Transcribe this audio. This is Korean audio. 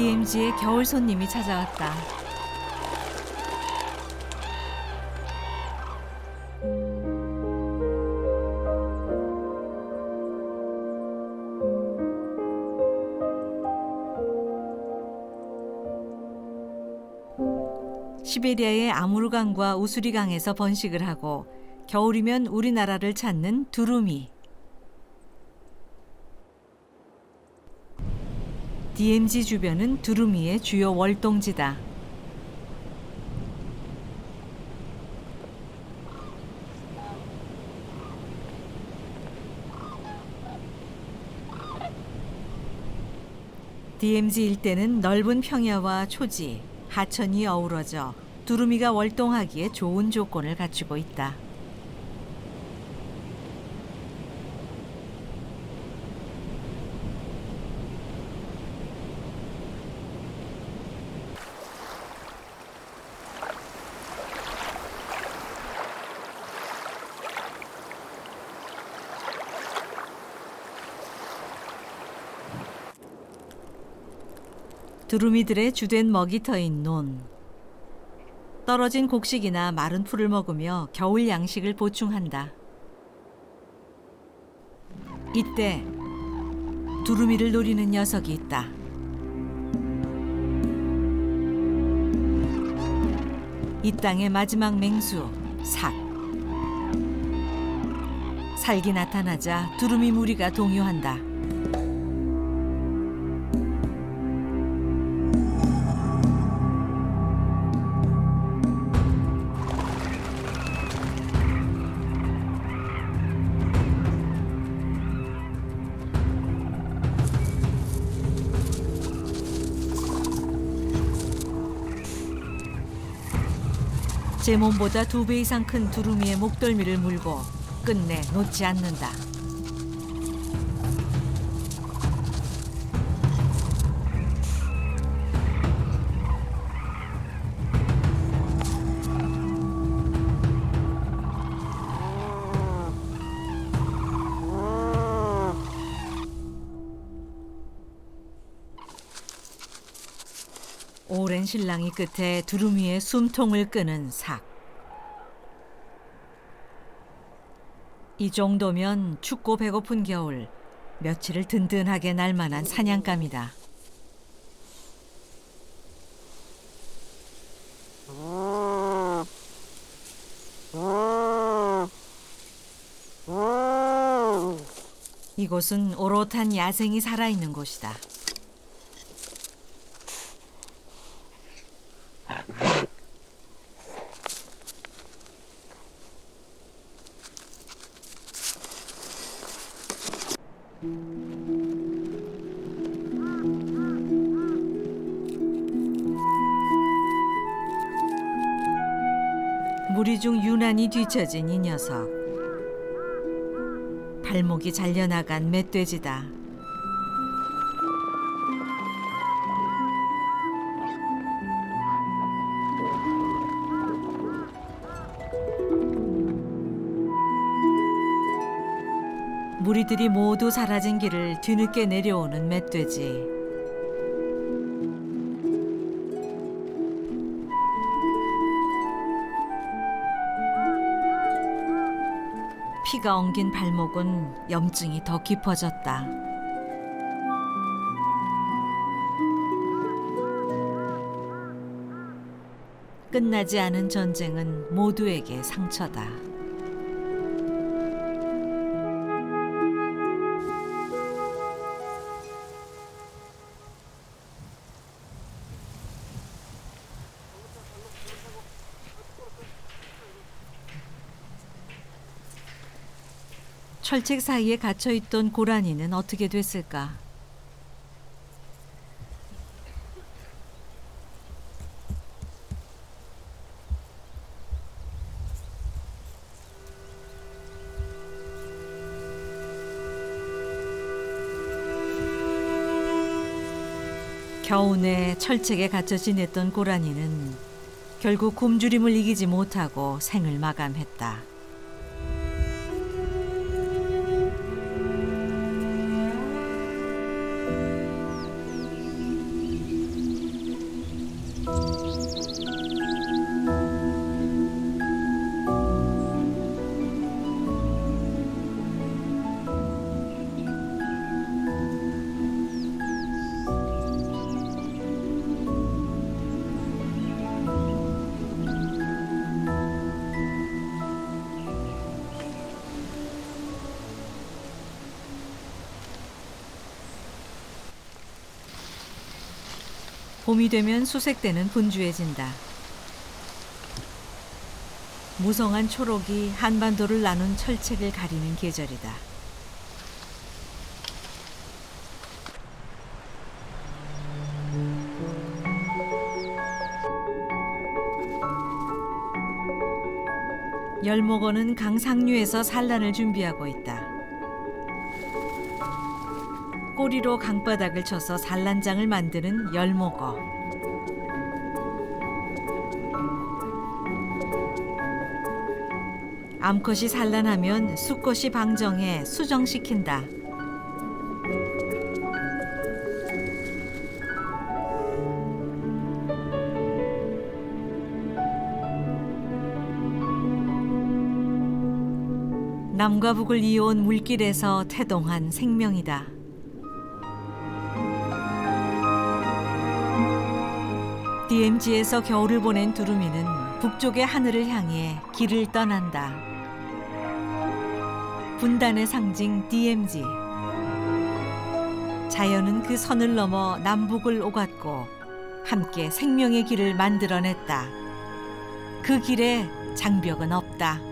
DMZ의 겨울 손님이 찾아왔다. 시베리아의 아무르강과 우수리강에서 번식을 하고 겨울이면 우리나라를 찾는 두루미. DMZ 주변은 두루미의 주요 월동지다. DMZ 일대는 넓은 평야와 초지, 하천이 어우러져 두루미가 월동하기에 좋은 조건을 갖추고 있다. 두루미들의 주된 먹이터인 논. 떨어진 곡식이나 마른 풀을 먹으며 겨울 양식을 보충한다. 이때 두루미를 노리는 녀석이 있다. 이 땅의 마지막 맹수, 삭. 살기 나타나자 두루미 무리가 동요한다. 제 몸보다 두 배 이상 큰 두루미의 목덜미를 물고 끝내 놓지 않는다. 오랜 신랑이 끝에 두루미의 숨통을 끄는 삭. 이 정도면 춥고 배고픈 겨울 며칠을 든든하게 날 만한 사냥감이다. 이곳은 오롯한 야생이 살아있는 곳이다. 무리 중 유난히 뒤처진 이 녀석. 발목이 잘려나간 멧돼지다. 무리들이 모두 사라진 길을 뒤늦게 내려오는 멧돼지. 피가 엉긴 발목은 염증이 더 깊어졌다. 끝나지 않은 전쟁은 모두에게 상처다. 철책 사이에 갇혀 있던 고라니는 어떻게 됐을까? 겨우내 철책에 갇혀 지냈던 고라니는 결국 굶주림을 이기지 못하고 생을 마감했다. 봄이 되면 수색대는 분주해진다. 무성한 초록이 한반도를 나눈 철책을 가리는 계절이다. 열목어는 강상류에서 산란을 준비하고 있다. 꼬리로 강바닥을 쳐서 산란장을 만드는 열목어. 암컷이 산란하면 수컷이 방정해 수정시킨다. 남과 북을 이어온 물길에서 태동한 생명이다. DMZ에서 겨울을 보낸 두루미는 북쪽의 하늘을 향해 길을 떠난다. 분단의 상징 DMZ. 자연은 그 선을 넘어 남북을 오갔고 함께 생명의 길을 만들어냈다. 그 길에 장벽은 없다.